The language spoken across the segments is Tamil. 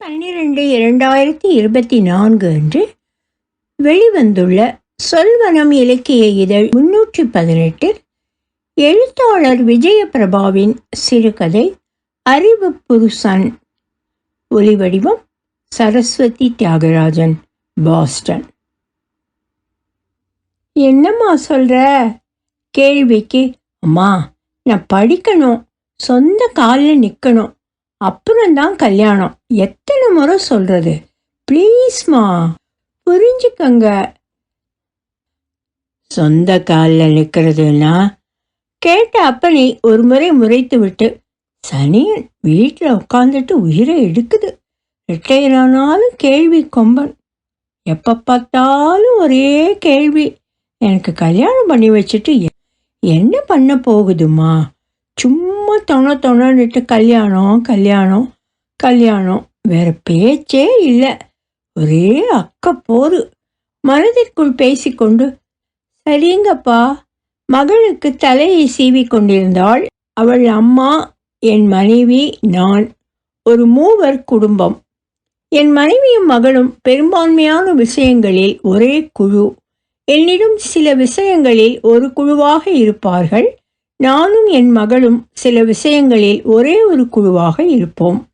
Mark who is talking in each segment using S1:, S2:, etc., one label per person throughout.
S1: பன்னிரெண்டு இரண்டாயிரத்தி இருபத்தி நான்கு அன்று வெளிவந்துள்ள சொல்வனம் இலக்கிய இதழ் முன்னூற்றி பதினெட்டில் எழுத்தாளர் விஜயபிரபாவின் சிறுகதை அறிவு புருஷன் ஒலிவடிவம் சரஸ்வதி தியாகராஜன் பாஸ்டன். என்னம்மா சொல்கிற கேள்விக்கு அம்மா நான் படிக்கணும் சொந்த காலில் நிற்கணும் அப்புறம்தான் கல்யாணம். எத்தனை முறை சொல்றது? ப்ளீஸ்மா புரிஞ்சுக்கங்க. சொந்த காலில் நிற்கிறதுன்னா கேட்ட அப்பனை ஒரு முறை முறைத்து விட்டு சனியன் வீட்டில் உட்காந்துட்டு உயிரை எடுக்குது. ரிட்டையர் ஆனாலும் கேள்வி கொம்பன். எப்போ பார்த்தாலும் ஒரே கேள்வி எனக்கு கல்யாணம் பண்ணி வச்சுட்டு என்ன பண்ண போகுதுமா சும்மா தொண தொணன்னுட்டு கல்யாணம் கல்யாணம் கல்யாணம். வேற பேச்சே இல்லை. ஒரே அக்க போரு மனதிற்குள் பேசிக்கொண்டு சரிங்கப்பா. மகளுக்கு தலையை சீவி கொண்டிருந்தாள் அவள் அம்மா என் மனைவி நான். ஒரு மூவர் குடும்பம். என் மனைவியும் மகளும் பெரும்பான்மையான விஷயங்களில் ஒரே குழு. என்னிடம் சில விஷயங்களில் ஒரு குழுவாக இருப்பார்கள். நானும் என் மகளும் சில விஷயங்களில் ஒரே ஒரு குழுவாக இருப்போம்.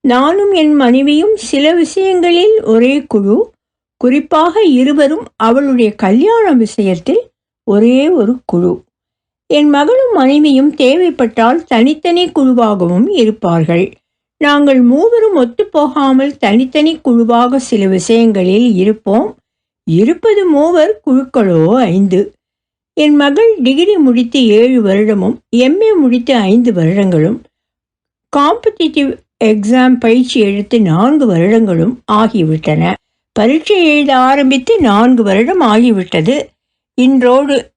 S1: நானும் என் மனைவியும் சில விஷயங்களில் ஒரே குழு குறிப்பாக இருவரும் அவளுடைய கல்யாண விஷயத்தில் ஒரே ஒரு குழு. என் மகளும் மனைவியும் தேவைப்பட்டால் தனித்தனி குழுவாகவும் இருப்பார்கள். நாங்கள் மூவரும் ஒத்துப்போகாமல் தனித்தனி குழுவாக சில விஷயங்களில் இருப்போம். இருப்பது மூவர் குழுக்களோ ஐந்து. என் மகள் டிகிரி முடித்து ஏழு வருடமும் எம்ஏ முடித்து ஐந்து வருடங்களும் காம்படிட்டிவ் எக்ஸாம் பயிற்சி எடுத்து நான்கு வருடங்களும் ஆகிவிட்டன. பரீட்சை எழுத ஆரம்பித்து நான்கு வருடம் ஆகிவிட்டது. இன்றோடு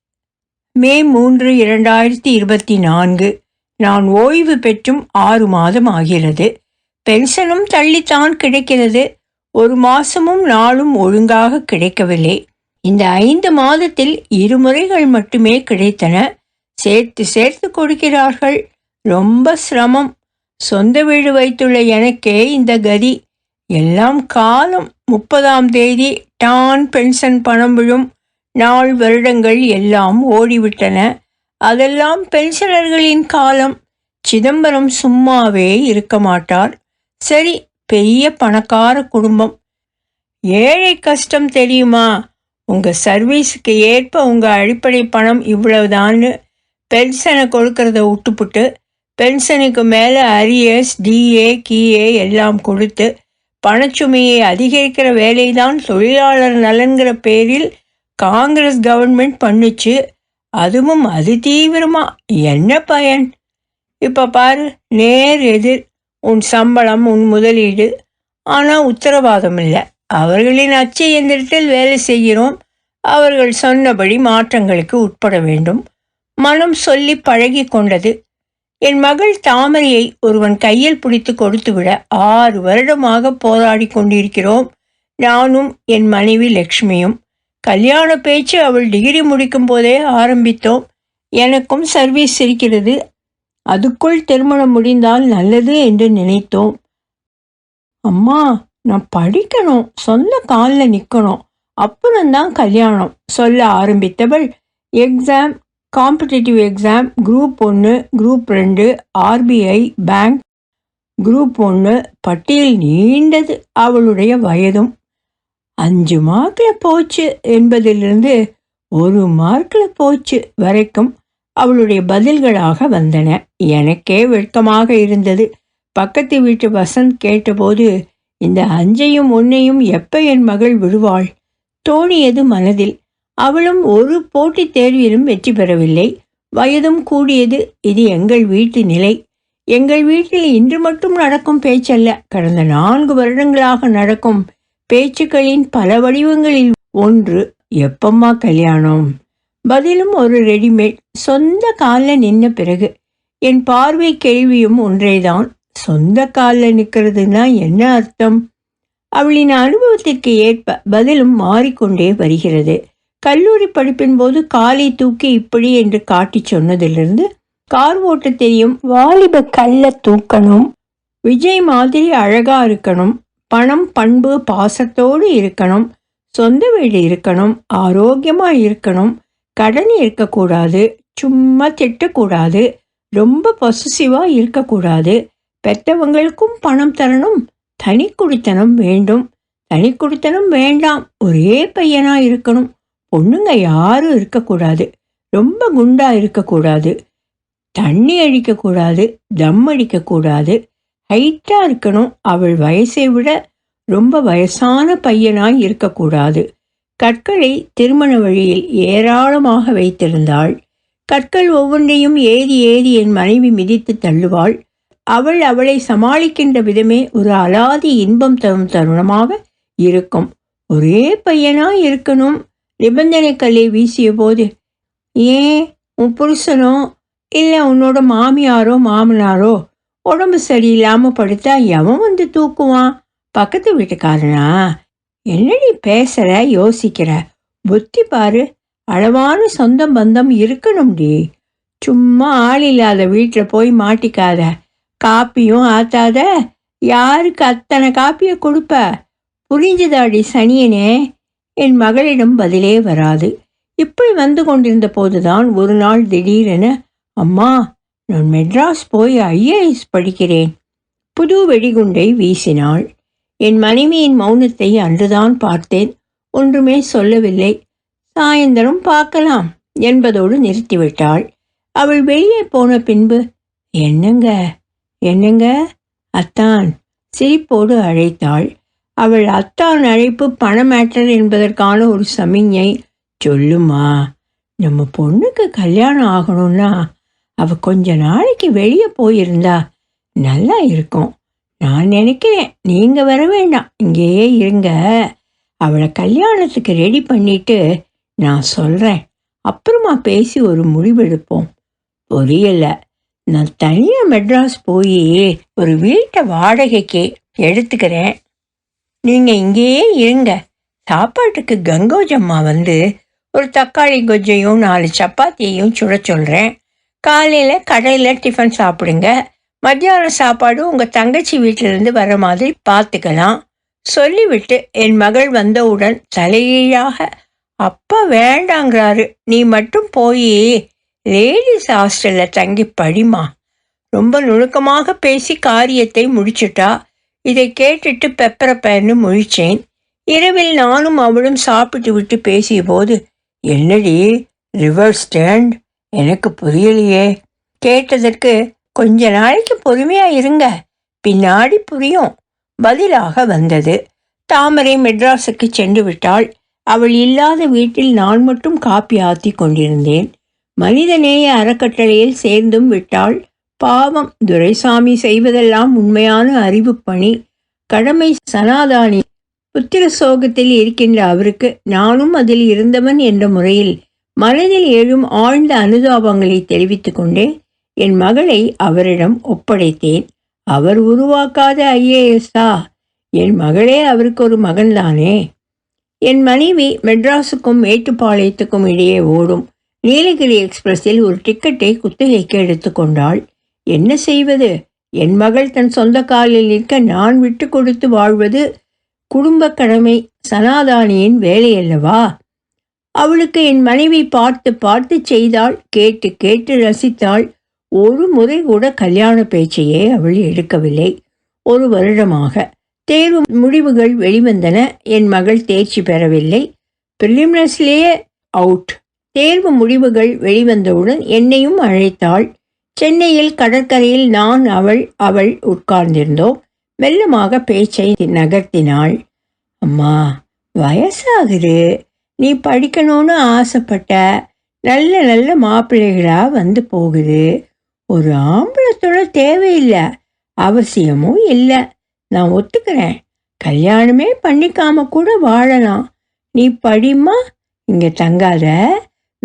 S1: மே மூன்று இரண்டாயிரத்தி இருபத்தி நான்கு நான் ஓய்வு பெற்றும் ஆறு மாதம் ஆகிறது. பென்ஷனும் தள்ளித்தான் கிடைக்கிறது. ஒரு மாசமும் நாளும் ஒழுங்காக கிடைக்கவில்லை. இந்த ஐந்து மாதத்தில் இருமுறைகள் மட்டுமே கிடைத்தன. சேர்த்து சேர்த்து கொடுக்கிறார்கள். ரொம்ப சிரமம். சொந்த வீடு வைத்துள்ள எனக்கே இந்த கதி. எல்லாம் காலம் முப்பதாம் தேதி டான் பென்ஷன் பணம் விழும் நாள் வருடங்கள் எல்லாம் ஓடிவிட்டன. அதெல்லாம் பென்ஷனர்களின் காலம். சிதம்பரம் சும்மாவே இருக்க மாட்டார். சரி பெரிய பணக்கார குடும்பம். ஏழை கஷ்டம் தெரியுமா? உங்கள் சர்வீஸுக்கு ஏற்ப உங்கள் அடிப்படை பணம் இவ்வளவுதான்னு பென்ஷனை கொடுக்கறத விட்டுப்புட்டு பென்ஷனுக்கு மேலே அரியஸ் டிஏ கிஏ எல்லாம் கொடுத்து பணச்சுமையை அதிகரிக்கிற வேலைதான் தொழிலாளர் நலன்கிற பேரில் காங்கிரஸ் கவர்மெண்ட் பண்ணுச்சு. அதுவும் அது தீவிரமாக என்ன பயன்? இப்போ பாரு நேர் எதிர். உன் சம்பளம் உன் முதலீடு. ஆனால் உத்தரவாதம் இல்லை. அவர்களின் அச்சு இயந்திரத்தில் வேலை செய்கிறோம். அவர்கள் சொன்னபடி மாற்றங்களுக்கு உட்பட வேண்டும். மனம் சொல்லி பழகி கொண்டது. என் மகள் தாமரையை ஒருவன் கையில் பிடித்து கொடுத்துவிட ஆறு வருடமாக போராடி கொண்டிருக்கிறோம். நானும் என் மனைவி லக்ஷ்மியும். கல்யாண பேச்சு அவள் டிகிரி முடிக்கும் போதே ஆரம்பித்தோம். எனக்கும் சர்வீஸ் இருக்கிறது. அதுக்குள் திருமணம் முடிந்தால் நல்லது என்று நினைத்தோம். அம்மா நான் படிக்கணும். சொந்த காலில் நிற்கணும் அப்புறம்தான் கல்யாணம். சொல்ல ஆரம்பித்தவள் எக்ஸாம் காம்படிட்டிவ் எக்ஸாம் குரூப் ஒன்று குரூப் ரெண்டு ஆர்பிஐ பேங்க் குரூப் ஒன்று பட்டியல் நீண்டது. அவளுடைய வயதும் அஞ்சு மார்க்கில் போச்சு என்பதிலிருந்து ஒரு மார்க்கில் போச்சு வரைக்கும் அவளுடைய பதில்களாக வந்தன. எனக்கே வெட்கமாக இருந்தது. பக்கத்து வீட்டு வசந்த் கேட்டபோது இந்த அஞ்சையும் உன்னையும் எப்ப என் மகள் விடுவாள்? தோணியது மனதில். அவளும் ஒரு போட்டித் தேர்விலும் வெற்றி பெறவில்லை. வயதும் கூடியது. இது எங்கள் வீட்டு நிலை. எங்கள் வீட்டில் இன்று மட்டும் நடக்கும் பேச்சல்ல. கடந்த நான்கு வருடங்களாக நடக்கும் பேச்சுக்களின் பல வடிவங்களில் ஒன்று எப்பம்மா கல்யாணம்? பதிலும் ஒரு ரெடிமேட். சொந்த காலில் நின்ன பிறகு. என் பார்வை கேள்வியும் ஒன்றேதான். சொந்த காலில் நிற்கிறதுனா என்ன அர்த்தம்? அவளின் அனுபவத்திற்கு ஏற்ப பதிலும் மாறிக்கொண்டே வருகிறது. கல்லூரி படிப்பின் போது காலை தூக்கி இப்படி என்று காட்டிச் சொன்னதிலிருந்து கார் ஓட்ட தெரியும் வாலிப கல்ல தூக்கணும் விஜய் மாதிரி அழகா இருக்கணும் பணம் பண்பு பாசத்தோடு இருக்கணும் சொந்த வீடு இருக்கணும் ஆரோக்கியமாக இருக்கணும் கடன் இருக்கக்கூடாது சும்மா திட்டக்கூடாது ரொம்ப பொசசிவா இருக்கக்கூடாது பெற்றவங்களுக்கும் பணம் தரணும் தனி குடித்தனம் வேண்டும். தனி குடித்தனம் வேண்டாம் ஒரே பையனாக இருக்கணும். பொண்ணுங்க யாரும் இருக்கக்கூடாது. ரொம்ப குண்டா இருக்கக்கூடாது. தண்ணி அடிக்கக்கூடாது தம் அடிக்கக்கூடாது. ஹைட்டாக இருக்கணும். அவள் வயசை விட ரொம்ப வயசான பையனாய் இருக்கக்கூடாது. கற்களை திருமண வழியில் ஏராளமாக வைத்திருந்தாள். கற்கள் ஒவ்வொன்றையும் ஏறி ஏறி என் மனைவி மிதித்து தள்ளுவாள். அவள் அவளை சமாளிக்கின்ற விதமே ஒரு அலாதி இன்பம் தரும் தருணமாக இருக்கும். ஒரே பையனா இருக்கணும். நிபந்தனை கல்லை வீசிய போது ஏன் உன் புருஷனோ இல்லை உன்னோட மாமியாரோ மாமனாரோ உடம்பு சரியில்லாமல் படுத்தா எவன் வந்து தூக்குவான்? பக்கத்து வீட்டுக்காரனா? என்னடி பேசுற யோசிக்கிற? புத்தி பாரு அளவான சொந்தம் பந்தம் இருக்கணும்டி சும்மா ஆள் இல்லாத வீட்டில் போய் மாட்டிக்காத. காப்பியும் ஆத்தாத. யாருக்கு அத்தனை காப்பியை கொடுப்ப? புரிஞ்சுதாடி சனியனே. என் மகளிடம் பதிலே வராது. இப்படி வந்து கொண்டிருந்த போதுதான் ஒரு நாள் திடீரென அம்மா நான் மெட்ராஸ் போய் ஐஏஎஸ் படிக்கிறேன். புது வெடிகுண்டை வீசினாள். என் மனைவியின் மௌனத்தை அன்றுதான் பார்த்தேன். ஒன்றுமே சொல்லவில்லை. சாயந்தரம் பார்க்கலாம் என்பதோடு நிறுத்திவிட்டாள். அவள் வெளியே போன பின்பு என்னங்க? என்னங்க? அத்தான். சிரிப்போடு அழைத்தாள். அவள் அத்தான் அழைப்பு பண மேட்டர் என்பதற்கான ஒரு சமிஞ்ஞை சொல்லுமா நம்ம பொண்ணுக்கு கல்யாணம் ஆகணும்னா அவ கொஞ்ச நாளைக்கு வெளியே போயிருந்தா நல்லா இருக்கும். நான் நினைக்கிறேன் நீங்கள் வர வேண்டாம். இங்கேயே இருங்க. அவளை கல்யாணத்துக்கு ரெடி பண்ணிட்டு நான் சொல்கிறேன் அப்புறமா பேசி ஒரு முடிவெடுப்போம். புரியலை. நான் தனியாக மெட்ராஸ் போய் ஒரு வீட்டை வாடகைக்கு எடுத்துக்கிறேன். நீங்கள் இங்கேயே இருங்க. சாப்பாட்டுக்கு கங்கோஜம்மா வந்து ஒரு தக்காளி கொஜ்ஜையும் நாலு சப்பாத்தியையும் சுட சொல்கிறேன் காலையில் கடையில் டிஃபன் சாப்பிடுங்க. மத்தியான சாப்பாடு உங்கள் தங்கச்சி வீட்டிலேருந்து வர மாதிரி பார்த்துக்கலாம் சொல்லிவிட்டு என் மகள் வந்தவுடன் தலையீழாக அப்பா வேண்டாங்கிறாரு. நீ மட்டும் போய் லேடிஸ் ஹாஸ்டலில் தங்கி படிமா. ரொம்ப நுணுக்கமாக பேசி காரியத்தை முடிச்சுட்டா. இதை கேட்டுட்டு பெப்பரப்பன்னு முழிச்சேன். இரவில் நானும் அவளும் சாப்பிட்டு விட்டு பேசிய போது என்னடி ரிவர் ஸ்டாண்ட் எனக்கு புரியலையே. கேட்டதற்கு கொஞ்ச நாளைக்கு பொறுமையாக இருங்க. பின்னாடி புரியும். பதிலாக வந்தது. தாமரை மெட்ராஸுக்கு சென்று விட்டாள். அவள் இல்லாத வீட்டில் நான் மட்டும் காப்பி ஆற்றி கொண்டிருந்தேன். மனிதநேய அறக்கட்டளையில் சேர்ந்தும் விட்டாள் பாவம். துரைசாமி செய்வதெல்லாம் உண்மையான அறிவு பணி. கடமை சனாதானி. புத்திர சோகத்தில் இருக்கின்ற அவருக்கு நானும் அதில் இருந்தவன் என்ற முறையில் மனதில் எழும் ஆழ்ந்த அனுதாபங்களை தெரிவித்து கொண்டே என் மகளை அவரிடம் ஒப்படைத்தேன். அவர் உருவாக்காத ஐஏஎஸ்ஸா என் மகளே அவருக்கு ஒரு மகன்தானே? என் மனைவி மெட்ராஸுக்கும் மேட்டுப்பாளையத்துக்கும் இடையே ஓடும். நீலகிரி எக்ஸ்பிரஸில் ஒரு டிக்கெட்டை குத்தகைக்கு எடுத்துக்கொண்டாள் என்ன செய்வது? என் மகள் தன் சொந்த காலில் நிற்க நான் விட்டு கொடுத்து வாழ்வது குடும்ப கடமை சனாதானியின் வேலையல்லவா? அவளுக்கு என் மனைவி பார்த்து பார்த்து செய்தாள். கேட்டு கேட்டு ரசித்தாள். ஒரு முறை கூட கல்யாண பேச்சையே அவள் எடுக்கவில்லை. ஒரு வருடமாக தேர்வு முடிவுகள் வெளிவந்தன. என் மகள் தேர்ச்சி பெறவில்லை. பிரிலிமினர்ஸ்லேயே அவுட். தேர்வு முடிவுகள் வெளிவந்தவுடன் என்னையும் அழைத்தாள். சென்னையில் கடற்கரையில் நான் அவள் அவள் உட்கார்ந்திருந்தோம். மெல்லமாக பேச்சை நகர்த்தினாள். அம்மா வயசாகுது. நீ படிக்கணும்னு ஆசைப்பட்ட நல்ல நல்ல மாப்பிள்ளைகளாக வந்து போகுது. ஒரு ஆம்பளத்தோட தேவையில்லை அவசியமும் இல்லை. நான் ஒத்துக்கிறேன். கல்யாணமே பண்ணிக்காம கூட வாழலாம். நீ படிமா இங்கே தங்காத.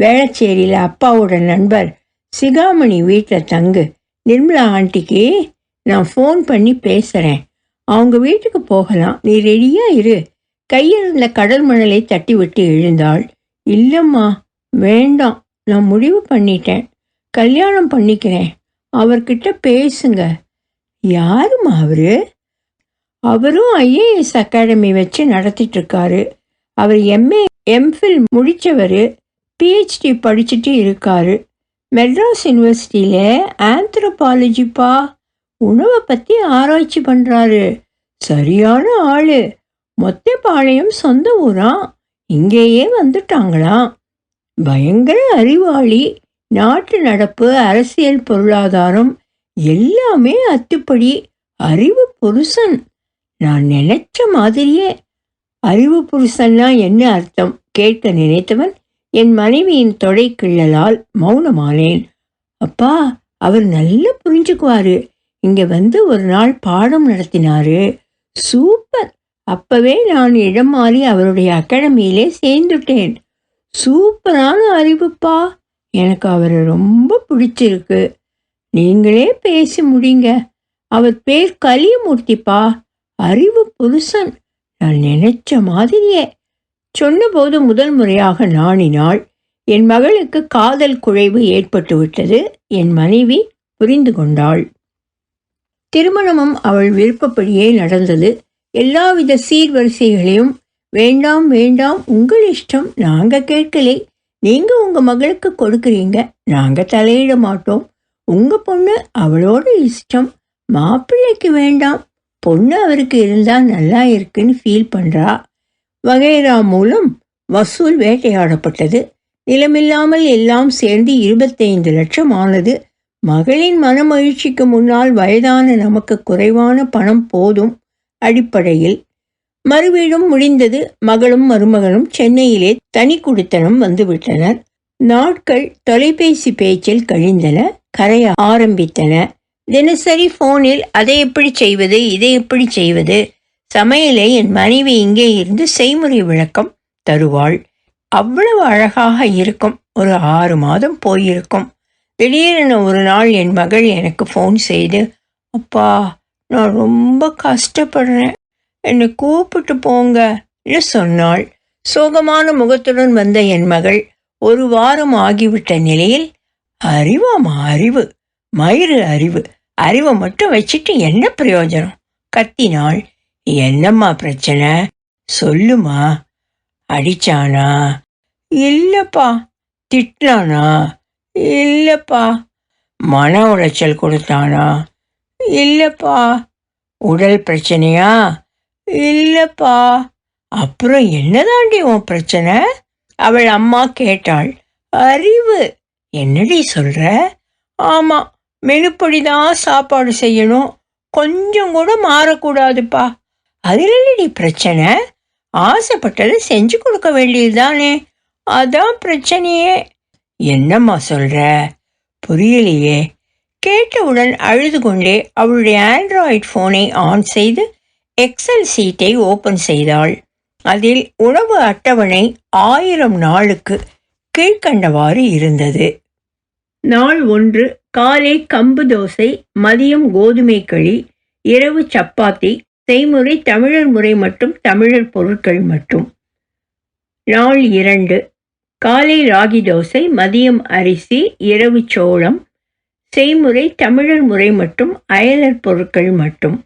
S1: வேளச்சேரியில் அப்பாவோட நண்பர் சிகாமணி வீட்டில் தங்கு. நிர்மலா ஆண்டிக்கு நான் ஃபோன் பண்ணி பேசுகிறேன் அவங்க வீட்டுக்கு போகலாம். நீ ரெடியாக இரு. கையில் இருந்த கடல் மணலை தட்டி விட்டு எழுந்தாள். இல்லைம்மா வேண்டாம். நான் முடிவு பண்ணிட்டேன். கல்யாணம் பண்ணிக்கிறேன். அவர்கிட்ட பேசுங்க. யாருமா அவரு? அவரும் ஐஏஎஸ் அகாடமி வச்சு நடத்திட்டு இருக்காரு. அவர் எம்ஏ எம்ஃபில் முடித்தவர் பிஹெச்டி படிச்சுட்டு இருக்காரு. மெட்ராஸ் யூனிவர்சிட்டியில் ஆந்த்ரோபாலஜிப்பா உணவை பற்றி ஆராய்ச்சி பண்ணுறாரு சரியான ஆள். மொத்தப்பாளையம் சொந்த ஊராம் இங்கேயே வந்துட்டாங்களாம் பயங்கர அறிவாளி. நாட்டு நடப்பு அரசியல் பொருளாதாரம் எல்லாமே அத்துப்படி அறிவு புருஷன். நான் நினைச்ச மாதிரியே அறிவு புருஷன்னா என்ன அர்த்தம்? கேட்க நினைத்தவன் என் மனைவியின் தொடை கிள்ளலால் மௌனமானேன். அப்பா அவர் நல்லா புரிஞ்சுக்குவாரு. இங்கே வந்து ஒரு நாள் பாடம் நடத்தினாரு. சூப்பர்! அப்பவே நான் இடம் மாறி அவருடைய அகாடமியிலே சேர்ந்துட்டேன். சூப்பரான அறிவுப்பா. எனக்கு அவரை ரொம்ப பிடிச்சிருக்கு. நீங்களே பேசி முடிங்க. அவர் பேர் கலியமூர்த்திப்பா. அறிவு புருஷன். நான் நினைச்ச மாதிரியே. சொன்னபோது முதல் முறையாக நாணினாள். என் மகளுக்கு காதல் குழைவு ஏற்பட்டுவிட்டது என் மனைவி புரிந்து கொண்டாள். திருமணமும் அவள் விருப்பப்படியே நடந்தது. எல்லாவித சீர்வரிசைகளையும் வேண்டாம் வேண்டாம் உங்கள் இஷ்டம் நாங்கள் கேட்கலை. நீங்கள் உங்கள் மகளுக்கு கொடுக்குறீங்க நாங்கள் தலையிட மாட்டோம். உங்கள் பொண்ணு அவளோட இஷ்டம். மாப்பிள்ளைக்கு வேண்டாம். பொண்ணு அவருக்கு இருந்தால் நல்லா இருக்குன்னு ஃபீல் பண்ணுறா வகைரா மூலம் வசூல் வேட்டையாடப்பட்டது. நிலமில்லாமல் எல்லாம் சேர்ந்து இருபத்தைந்து லட்சம் ஆனது. மகளின் மனமகிழ்ச்சிக்கு முன்னால் வயதான நமக்கு குறைவான பணம் போதும் அடிப்படையில். மறுவீடும் முடிந்தது. மகளும் மருமகனும் சென்னையிலே தனி குடித்தனம் வந்துவிட்டனர். நாட்கள் தொலைபேசி பேச்சில் கழிந்தன. கரைய ஆரம்பித்தன. தினசரி ஃபோனில் அதை எப்படி செய்வது இதை எப்படி செய்வது சமையலை என் மனைவி இங்கே இருந்து செய்முறை விளக்கம் தருவாள். அவ்வளவு அழகாக இருக்கும். ஒரு ஆறு மாதம் போயிருக்கும். திடீரென ஒரு நாள் என் மகள் எனக்கு ஃபோன் செய்து அப்பா நான் ரொம்ப கஷ்டப்படுறேன். என்னை கூப்பிட்டு போங்க சொன்னாள். சோகமான முகத்துடன் வந்த என் மகள் ஒரு வாரம் ஆகிவிட்ட நிலையில் அறிவாமா அறிவு மயிறு அறிவு. அறிவை மட்டும் வச்சுட்டு என்ன பிரயோஜனம்? கத்தினாள். என்னம்மா பிரச்சனை? சொல்லுமா. அடிச்சானா? இல்லப்பா. திட்டானா இல்லப்பா. மன உளைச்சல் கொடுத்தானா? இல்லப்பா. உடல் பிரச்சனையா? இல்லப்பா. அப்புறம் என்னதாண்டி உன் பிரச்சனை? அவள் அம்மா கேட்டாள். அறிவு. என்னடி சொல்ற? ஆமாம் மெனுப்படி தான் சாப்பாடு செய்யணும். கொஞ்சம் கூட மாறக்கூடாதுப்பா. அதில் பிரச்சனை? ஆசைப்பட்டதை செஞ்சு கொடுக்க வேண்டியதுதானே. அதான் பிரச்சனையே. என்னம்மா சொல்ற? புரியலையே. கேட்டவுடன் அழுது கொண்டே அவளுடைய ஆண்ட்ராய்ட் ஃபோனை ஆன் செய்து எக்ஸல் சீட்டை ஓபன் செய்தாள். அதில் உணவு அட்டவணை ஆயிரம் நாளுக்கு கீழ்கண்டவாறு இருந்தது. நாள் ஒன்று காலை கம்பு தோசை மதியம் கோதுமை களி இரவு சப்பாத்தி செய்முறை தமிழர் முறை மற்றும் தமிழர் பொருட்கள் மட்டும். நாள் இரண்டு காலை ராகி தோசை மதியம் அரிசி இரவு சோளம். செய்முறை தமிழர் முறை மற்றும் அயலர் பொருட்கள் மட்டும்.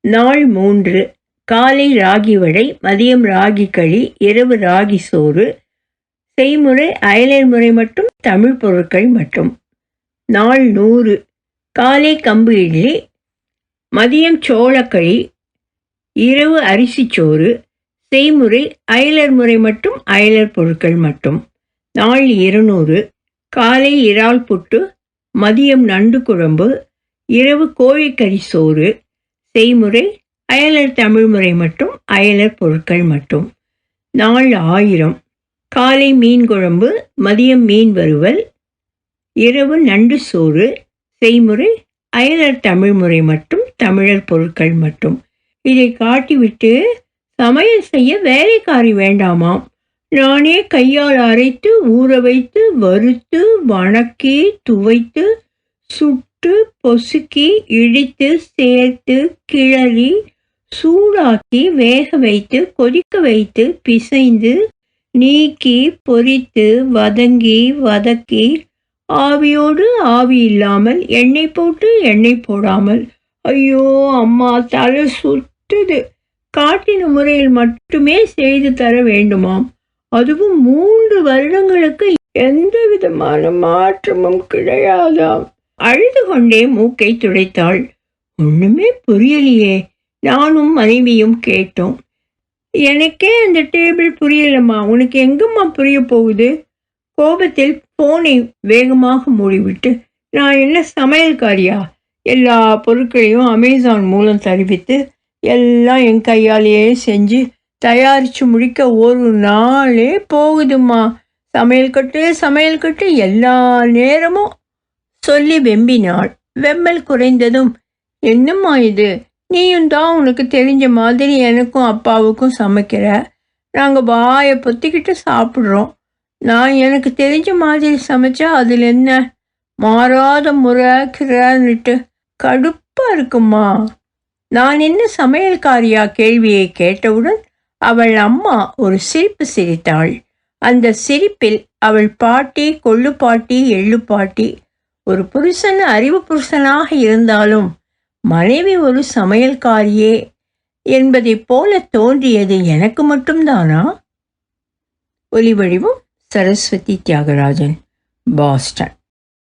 S1: நாள் மூன்று காலை ராகி வடை மதியம் ராகி களி இரவு ராகி சோறு. செய்முறை அயலர் முறை மட்டும் தமிழ் பொருட்கள் மட்டும். நாள் நூறு காலை கம்பு இட்லி மதியம் சோளக்களி இரவு அரிசிச்சோறு செய்முறை அயலர் முறை மட்டும் அயலர் பொருட்கள் மட்டும். நாள் இருநூறு. காலை இறால் புட்டு மதியம் நண்டு குழம்பு இரவு கோழிக்கறி சோறு செய்முறை அயலர் தமிழ் முறை மட்டும் அயலர் பொருட்கள் மட்டும். நாள் ஆயிரம். காலை மீன் குழம்பு மதியம் மீன் வறுவல் இரவு நண்டு சோறு செய்முறை அயலர் தமிழ் முறை மட்டும் தமிழர் பொருட்கள் மட்டும். இதை காட்டிவிட்டு சமையல் செய்ய வேலைக்காரி வேண்டாமாம். நானே கையால் அரைத்து ஊற வைத்து வறுத்து வணக்கி துவைத்து சுட்டு பொசுக்கி இடித்து சேர்த்து கிளறி சூடாக்கி வேக வைத்து கொதிக்க வைத்து பிசைந்து நீக்கி பொறித்து வதங்கி வதக்கி ஆவியோடு ஆவி இல்லாமல் எண்ணெய் போட்டு எண்ணெய் போடாமல். ஐயோ அம்மா தலை சுட்டுது காட்டின முறையில் மட்டுமே செய்து தர வேண்டுமாம். அதுவும் மூன்று வருடங்களுக்கு எந்த விதமான மாற்றமும் கிடையாதாம். அழுது கொண்டே மூக்கை துடைத்தாள். ஒண்ணுமே புரியலையே. நானும் மனைவியும் கேட்டோம். எனக்கே அந்த டேபிள் புரியலம்மா. உனக்கு எங்கம்மா புரிய போகுது? கோபத்தில் போனை வேகமாக மூடிவிட்டு நான் என்ன சமையல்காரியா? எல்லா பொருட்களையும் அமேசான் மூலம் தருவித்து எல்லாம் என் கையாலேயே செஞ்சு தயாரித்து முடிக்க ஒரு நாளே போகுதும்மா. சமையல் கட்டு சமையல் கட்டு எல்லா நேரமும் சொல்லி வெம்பினாள். வெம்மல் குறைந்ததும் என்னம்மா இது? நீயும் தான் உனக்கு தெரிஞ்ச மாதிரி எனக்கும் அப்பாவுக்கும் சமைக்கிற? நாங்கள் வாயை பொத்திக்கிட்டு சாப்பிட்றோம். நான் எனக்கு தெரிஞ்ச மாதிரி சமைச்சா அதில் என்ன? மாறாத முறை கிரான்னுட்டு கடுப்பாக இருக்குமா? நான் என்ன சமையல்காரியா கேள்வியை கேட்டவுடன் அவள் அம்மா ஒரு சிரிப்பு சிரித்தாள். அந்த சிரிப்பில் அவள் பாட்டி கொள்ளு பாட்டி எள்ளு பாட்டி ஒரு புருஷன் அறிவு புருஷனாக இருந்தாலும் மனைவி ஒரு சமையல்காரியே என்பதைப் போல தோன்றியது எனக்கு மட்டும்தானா? ஒலிவடிவம் சரஸ்வதி தியாகராஜன் பாஸ்டன்